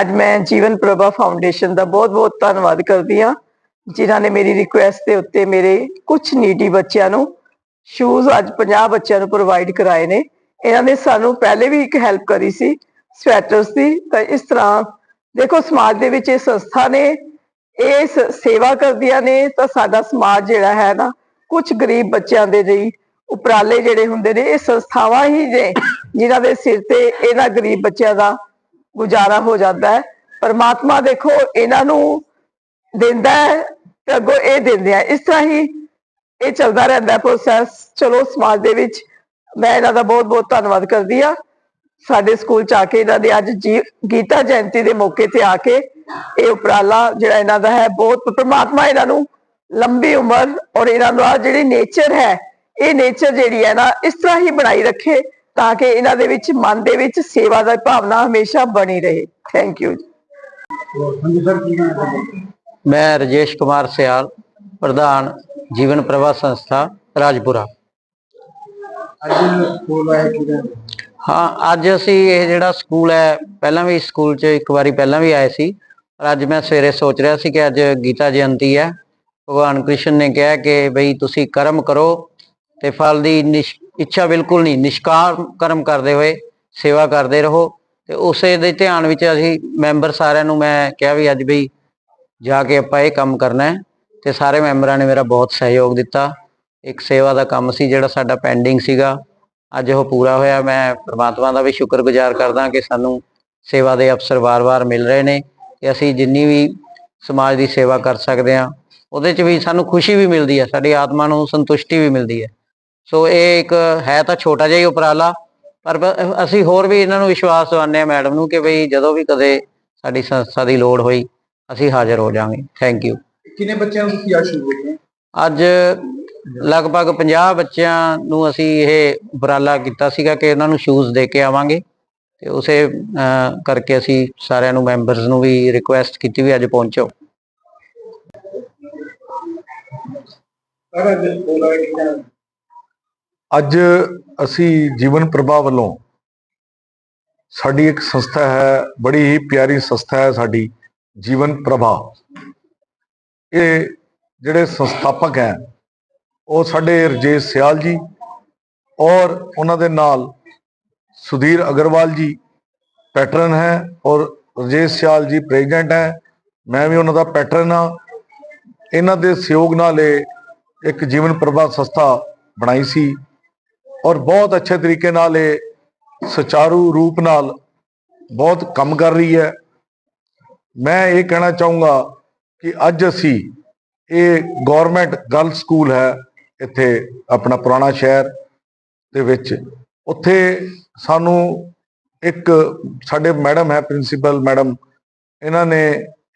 ਅੱਜ ਮੈਂ ਜੀਵਨ ਪ੍ਰਭਾ ਫਾਊਂਡੇਸ਼ਨ ਦਾ ਬਹੁਤ-ਬਹੁਤ ਧੰਨਵਾਦ ਕਰਦੀ ਹਾਂ, ਜਿਨ੍ਹਾਂ ਨੇ ਮੇਰੀ ਰਿਕੁਐਸਟ ਦੇ ਉੱਤੇ ਮੇਰੇ ਕੁਝ ਨੀਡੀ ਬੱਚਿਆਂ ਨੂੰ ਸ਼ੂਜ਼ ਅੱਜ 50 ਬੱਚਿਆਂ ਨੂੰ ਪ੍ਰੋਵਾਈਡ ਕਰਾਏ ਨੇ। ਇਹਨਾਂ ਨੇ ਸਾਨੂੰ ਪਹਿਲੇ ਵੀ ਇੱਕ ਹੈਲਪ ਕਰੀ ਸੀ ਸਵੈਟਰਸ ਦੀ। ਤਾਂ ਇਸ ਤਰ੍ਹਾਂ ਦੇਖੋ, ਸਮਾਜ ਦੇ ਵਿੱਚ ਇਹ ਸੰਸਥਾ ਨੇ, ਇਹ ਸ- ਸੇਵਾ ਕਰਦੀਆਂ ਨੇ, ਤਾਂ ਸਾਡਾ ਸਮਾਜ ਜਿਹੜਾ ਹੈ ਨਾ ਕੁਝ ਗਰੀਬ ਬੱਚਿਆਂ ਦੇ ਲਈ ਉਪਰਾਲੇ ਜਿਹੜੇ ਹੁੰਦੇ ਨੇ, ਇਹ ਸੰਸਥਾਵਾਂ ਹੀ ਨੇ, ਜਿਨ੍ਹਾਂ ਦੇ ਸਿਰ ਤੇ ਇਹਨਾਂ ਗਰੀਬ ਬੱਚਿਆਂ ਦਾ ਗੁਜ਼ਾਰਾ ਹੋ ਜਾਂਦਾ ਹੈ। ਪਰਮਾਤਮਾ ਦੇਖੋ, ਇਹਨਾਂ ਨੂੰ ਦਿੰਦਾ ਹੈ ਤੇ ਅੱਗੋਂ ਇਹ ਦਿੰਦੇ ਆ। ਇਸ ਤਰ੍ਹਾਂ ਹੀ ਇਹ ਚੱਲਦਾ ਰਹਿੰਦਾ ਪ੍ਰੋਸੈਸ ਚਲੋ, ਸਮਾਜ ਦੇ ਵਿੱਚ ਮੈਂ ਇਹਨਾਂ ਦਾ ਬਹੁਤ ਬਹੁਤ ਧੰਨਵਾਦ ਕਰਦੀ ਆ ਸਾਡੇ ਸਕੂਲ ਚ ਆ ਕੇ ਇਹਨਾਂ ਦੇ ਅੱਜ ਗੀਤਾ ਜਯੰਤੀ ਦੇ ਮੌਕੇ ਤੇ ਆ ਕੇ ਇਹ ਉਪਰਾਲਾ ਜਿਹੜਾ ਇਹਨਾਂ ਦਾ ਹੈ, ਬਹੁਤ ਪ੍ਰਮਾਤਮਾ ਇਹਨਾਂ ਨੂੰ ਲੰਬੀ ਉਮਰ ਔਰ ਇਹਨਾਂ ਦਾ ਜਿਹੜੀ ਨੇਚਰ ਹੈ, ਇਹ ਨੇਚਰ ਜਿਹੜੀ ਹੈ ਨਾ, ਇਸ ਤਰ੍ਹਾਂ ਹੀ ਬਣਾਈ ਰੱਖੇ। ਤਾਂ ਕਿ ਇਹਨਾਂ ਦੇ ਵਿੱਚ ਮਨ ਦੇ ਵਿੱਚ ਸੇਵਾ ਦਾ ਭਾਵਨਾ ਹਮੇਸ਼ਾ ਬਣੀ ਰਹੇ। Thank you? ਮੈਂ ਰਜੇਸ਼ ਕੁਮਾਰ ਸਿਆਲ ਪ੍ਰਧਾਨ ਜੀਵਨ ਪ੍ਰਭਾ ਸੰਸਥਾ ਰਾਜਪੁਰਾ। ਹਾਂ ਅੱਜ ਅਸੀਂ ਇਹ ਜਿਹੜਾ ਸਕੂਲ ਹੈ ਪਹਿਲਾਂ ਵੀ ਸਕੂਲ 'ਚ ਇੱਕ ਵਾਰੀ ਪਹਿਲਾਂ ਵੀ ਆਏ ਸੀ। ਪਰ ਅੱਜ ਮੈਂ ਸਵੇਰੇ ਸੋਚ ਰਿਹਾ ਸੀ ਕਿ ਅੱਜ ਗੀਤਾ ਜਯੰਤੀ ਹੈ। ਭਗਵਾਨ ਕ੍ਰਿਸ਼ਨ ਨੇ ਕਿਹਾ ਕਿ ਬਈ ਤੁਸੀਂ ਕਰਮ ਕਰੋ ਤੇ ਫਲ ਦੀ ਨਿਸ਼- ਇੱਛਾ ਬਿਲਕੁਲ ਨਹੀਂ। ਨਿਸ਼ਕਾਰ ਕਰਮ ਕਰਦੇ ਹੋਏ ਸੇਵਾ ਕਰਦੇ ਰਹੋ ਤੇ ਉਸੇ ਦੇ ਧਿਆਨ ਵਿੱਚ ਅਸੀਂ ਮੈਂਬਰ ਸਾਰਿਆਂ ਨੂੰ ਮੈਂ ਕਿਹਾ ਵੀ ਅੱਜ ਬਈ ਜਾ ਕੇ ਆਪਾਂ ਇਹ ਕੰਮ ਕਰਨਾ ਹੈ ਤੇ ਸਾਰੇ ਮੈਂਬਰਾਂ ਨੇ ਮੇਰਾ ਬਹੁਤ ਸਹਿਯੋਗ ਦਿੱਤਾ। ਇੱਕ ਸੇਵਾ ਦਾ ਕੰਮ ਸੀ ਜਿਹੜਾ ਸਾਡਾ ਪੈਂਡਿੰਗ ਸੀਗਾ। ਅੱਜ ਉਹ ਪੂਰਾ ਹੋਇਆ। ਮੈਂ ਪ੍ਰਮਾਤਮਾ ਦਾ ਵੀ ਸ਼ੁਕਰਗੁਜ਼ਾਰ ਕਰਦਾ ਕਿ ਸਾਨੂੰ ਸੇਵਾ ਦੇ ਅਫਸਰ ਵਾਰ-ਵਾਰ ਮਿਲ ਰਹੇ ਨੇ ਕਿ ਅਸੀਂ ਜਿੰਨੀ ਵੀ ਸਮਾਜ ਦੀ ਸੇਵਾ ਕਰ ਸਕਦੇ ਹਾਂ, ਉਹਦੇ 'ਚ ਵੀ ਸਾਨੂੰ ਖੁਸ਼ੀ ਵੀ ਮਿਲਦੀ ਹੈ, ਸਾਡੀ ਆਤਮਾ ਨੂੰ ਸੰਤੁਸ਼ਟੀ ਵੀ ਮਿਲਦੀ ਹੈ। ਸੋ ਇਹ ਇੱਕ ਹੈ ਤਾਂ ਛੋਟਾ ਜਿਹਾ ਹੀ ਉਪਰਾਲਾ ਪਰ ਅਸੀਂ ਹੋਰ ਵੀ ਇਹਨਾਂ ਨੂੰ ਵਿਸ਼ਵਾਸ ਦਿਵਾਉਂਦੇ ਹਾਂ ਮੈਡਮ ਨੂੰ ਕਿ ਬਈ ਜਦੋਂ ਵੀ ਕਦੇ ਸਾਡੀ ਸੰਸਥਾ ਦੀ ਲੋੜ ਹੋਈ ਅਸੀਂ ਹਾਜ਼ਰ ਹੋ ਜਾਵਾਂਗੇ। ਥੈਂਕ ਯੂ ਕਿੰਨੇ ਬੱਚਿਆਂ ਨੂੰ ਤੁਸੀਂ ਆ ਸ਼ੁਰੂ ਕੀਤੇ ਅੱਜ ਲਗਭਗ 50 ਬੱਚਿਆਂ ਨੂੰ ਅਸੀਂ ਇਹ ਉਪਰਾਲਾ ਕੀਤਾ ਸੀਗਾ ਕਿ ਉਹਨਾਂ ਨੂੰ ਸ਼ੂਜ਼ ਦੇ ਕੇ ਆਵਾਂਗੇ ਤੇ ਉਸੇ ਕਰਕੇ ਅਸੀਂ ਸਾਰਿਆਂ ਨੂੰ ਮੈਂਬਰਸ ਨੂੰ ਵੀ ਰਿਕੁਐਸਟ ਕੀਤੀ ਵੀ ਅੱਜ ਪਹੁੰਚੋ। ਸਰ ਅੱਜ ਸਕੂਲ ਆਏ ਕਿਹਦਾ ਅੱਜ ਅਸੀਂ ਜੀਵਨ ਪ੍ਰਭਾ ਵੱਲੋਂ ਸਾਡੀ ਇੱਕ ਸੰਸਥਾ ਹੈ, ਬੜੀ ਹੀ ਪਿਆਰੀ ਸੰਸਥਾ ਹੈ ਸਾਡੀ, ਜੀਵਨ ਪ੍ਰਭਾ। ਇਹ ਜਿਹੜੇ ਸੰਸਥਾਪਕ ਹੈ, ਉਹ ਸਾਡੇ ਰਜੇਸ਼ ਸਿਆਲ ਜੀ ਔਰ ਉਹਨਾਂ ਦੇ ਨਾਲ ਸੁਧੀਰ ਅਗਰਵਾਲ ਜੀ ਪੈਟਰਨ ਹੈ ਔਰ ਰਜੇਸ਼ ਸਿਆਲ ਜੀ ਪ੍ਰੈਜ਼ੀਡੈਂਟ ਹੈ। ਮੈਂ ਵੀ ਉਹਨਾਂ ਦਾ ਪੈਟਰਨ ਹਾਂ। ਇਹਨਾਂ ਦੇ ਸਹਿਯੋਗ ਨਾਲ ਇਹ ਇੱਕ ਜੀਵਨ ਪ੍ਰਭਾ ਸੰਸਥਾ ਬਣਾਈ ਸੀ। ਔਰ ਬਹੁਤ ਅੱਛੇ ਤਰੀਕੇ ਨਾਲ ਇਹ ਸੁਚਾਰੂ ਰੂਪ ਨਾਲ ਬਹੁਤ ਕੰਮ ਕਰ ਰਹੀ ਹੈ। ਮੈਂ ਇਹ ਕਹਿਣਾ ਚਾਹੂੰਗਾ ਕਿ ਅੱਜ ਅਸੀਂ ਇਹ ਗਵਰਨਮੈਂਟ ਗਰਲ ਸਕੂਲ ਹੈ, ਇੱਥੇ ਆਪਣਾ ਪੁਰਾਣਾ ਸ਼ਹਿਰ ਦੇ ਵਿੱਚ। ਉੱਥੇ ਸਾਨੂੰ ਇੱਕ ਸਾਡੇ ਮੈਡਮ ਹੈ ਪ੍ਰਿੰਸੀਪਲ ਮੈਡਮ, ਇਹਨਾਂ ਨੇ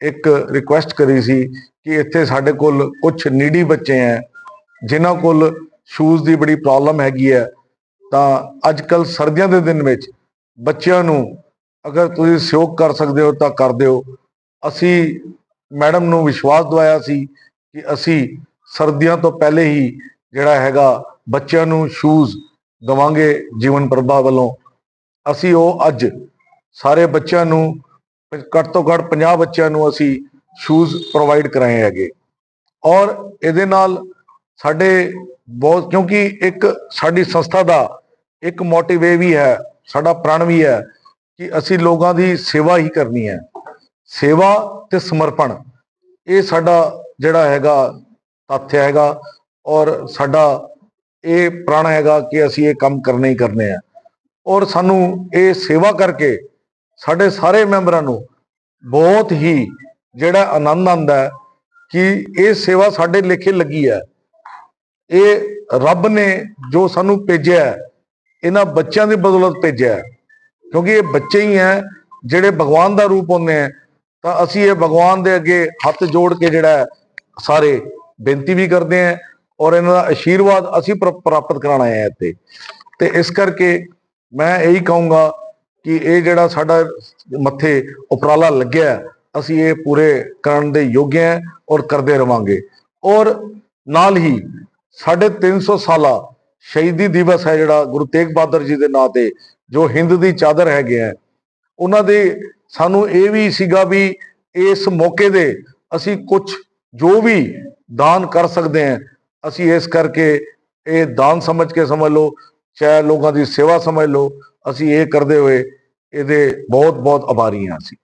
ਇੱਕ ਰਿਕੁਐਸਟ ਕਰੀ ਸੀ ਕਿ ਇੱਥੇ ਸਾਡੇ ਕੋਲ ਕੁਝ ਨੀਡੀ ਬੱਚੇ ਹੈ, ਜਿਨ੍ਹਾਂ ਕੋਲ ਸ਼ੂਜ਼ ਦੀ ਬੜੀ ਪ੍ਰੋਬਲਮ ਹੈਗੀ ਹੈ, ਤਾਂ ਅੱਜ ਕੱਲ ਸਰਦੀਆਂ ਦੇ ਦਿਨ ਵਿੱਚ ਬੱਚਿਆਂ ਨੂੰ ਅਗਰ ਤੁਸੀਂ ਸਹਿਯੋਗ ਕਰ ਸਕਦੇ ਹੋ ਤਾਂ ਕਰ ਦਿਓ। ਅਸੀਂ ਮੈਡਮ ਨੂੰ ਵਿਸ਼ਵਾਸ ਦਵਾਇਆ ਸੀ ਕਿ ਅਸੀਂ ਸਰਦੀਆਂ ਤੋਂ ਪਹਿਲੇ ਹੀ ਜਿਹੜਾ ਹੈਗਾ ਬੱਚਿਆਂ ਨੂੰ ਸ਼ੂਜ਼ ਦਵਾਂਗੇ ਜੀਵਨ ਪ੍ਰਭਾ ਵੱਲੋਂ। ਅਸੀਂ ਉਹ ਅੱਜ ਸਾਰੇ ਬੱਚਿਆਂ ਨੂੰ, ਘੱਟ ਤੋਂ ਘੱਟ 50 ਬੱਚਿਆਂ ਨੂੰ ਅਸੀਂ ਸ਼ੂਜ਼ ਪ੍ਰੋਵਾਈਡ ਕਰਾਏ ਹੈਗੇ। ਔਰ ਇਹਦੇ ਨਾਲ ਸਾਡੇ ਬਹੁਤ, ਕਿਉਂਕਿ ਇੱਕ ਸਾਡੀ ਸੰਸਥਾ ਦਾ ਇੱਕ ਮੋਟਿਵ ਇਹ ਵੀ ਹੈ, ਸਾਡਾ ਪ੍ਰਣ ਵੀ ਹੈ ਕਿ ਅਸੀਂ ਲੋਕਾਂ ਦੀ ਸੇਵਾ ਹੀ ਕਰਨੀ ਹੈ। ਸੇਵਾ ਤੇ ਸਮਰਪਣ, ਇਹ ਸਾਡਾ ਜਿਹੜਾ ਹੈਗਾ ਤੱਥ ਹੈਗਾ ਔਰ ਸਾਡਾ ਇਹ ਪ੍ਰਣ ਹੈਗਾ ਕਿ ਅਸੀਂ ਇਹ ਕੰਮ ਕਰਨੇ ਹੀ ਕਰਨੇ ਆ। ਔਰ ਸਾਨੂੰ ਇਹ ਸੇਵਾ ਕਰਕੇ ਸਾਡੇ ਸਾਰੇ ਮੈਂਬਰਾਂ ਨੂੰ ਬਹੁਤ ਹੀ ਜਿਹੜਾ ਆਨੰਦ ਆਉਂਦਾ ਕਿ ਇਹ ਸੇਵਾ ਸਾਡੇ ਲੇਖੇ ਲੱਗੀ ਹੈ। ਇਹ ਰੱਬ ਨੇ ਜੋ ਸਾਨੂੰ ਭੇਜਿਆ ਇਹਨਾਂ ਬੱਚਿਆਂ ਦੀ ਬਦੌਲਤ ਭੇਜਿਆ ਕਿਉਂਕਿ ਇਹ ਬੱਚੇ ਹੀ ਹੈ ਜਿਹੜੇ ਭਗਵਾਨ ਦਾ ਰੂਪ ਹੁੰਦੇ ਆ ਤਾਂ ਅਸੀਂ ਇਹ ਭਗਵਾਨ ਦੇ ਅੱਗੇ ਹੱਥ ਜੋੜ ਕੇ ਜਿਹੜਾ ਹੈ, ਸਾਰੇ ਬੇਨਤੀ ਵੀ ਕਰਦੇ ਆ ਔਰ ਇਹਨਾਂ ਦਾ ਆਸ਼ੀਰਵਾਦ ਅਸੀਂ ਪ੍ਰ- ਪ੍ਰਾਪਤ ਕਰਾਉਣਾ ਹੈ ਇੱਥੇ। ਤੇ ਇਸ ਕਰਕੇ ਮੈਂ ਇਹੀ ਕਹੂੰਗਾ ਕਿ ਇਹ ਜਿਹੜਾ ਸਾਡਾ ਮੱਥੇ ਉਪਰਾਲਾ ਲੱਗਿਆ ਅਸੀਂ ਇਹ ਪੂਰੇ ਕਰਨ ਦੇ ਯੋਗ ਹੈ ਔਰ ਕਰਦੇ ਰਵਾਂਗੇ। ਔਰ ਨਾਲ ਹੀ ਸਾਡੇ 300 ਸਾਲਾ ਸ਼ਹੀਦੀ ਦਿਵਸ ਹੈ ਜਿਹੜਾ ਗੁਰੂ ਤੇਗ ਬਹਾਦਰ ਜੀ ਦੇ ਨਾਂ ਤੇ, ਜੋ ਹਿੰਦ ਦੀ ਚਾਦਰ ਹੈਗੇ ਆ। ਉਹਨਾਂ ਦੇ ਸਾਨੂੰ ਇਹ ਵੀ ਸੀਗਾ ਵੀ ਇਸ ਮੌਕੇ ਦੇ ਅਸੀਂ ਕੁਝ ਜੋ ਵੀ ਦਾਨ ਕਰ ਸਕਦੇ ਹਾਂ, ਅਸੀਂ ਇਸ ਕਰਕੇ ਇਹ ਦਾਨ ਸਮਝ ਕੇ ਸਮਝ ਲਓ, ਚਾਹੇ ਲੋਕਾਂ ਦੀ ਸੇਵਾ ਸਮਝ ਲਓ, ਅਸੀਂ ਇਹ ਕਰਦੇ ਹੋਏ ਇਹਦੇ ਬਹੁਤ ਬਹੁਤ ਆਭਾਰੀ ਹਾਂ ਅਸੀਂ।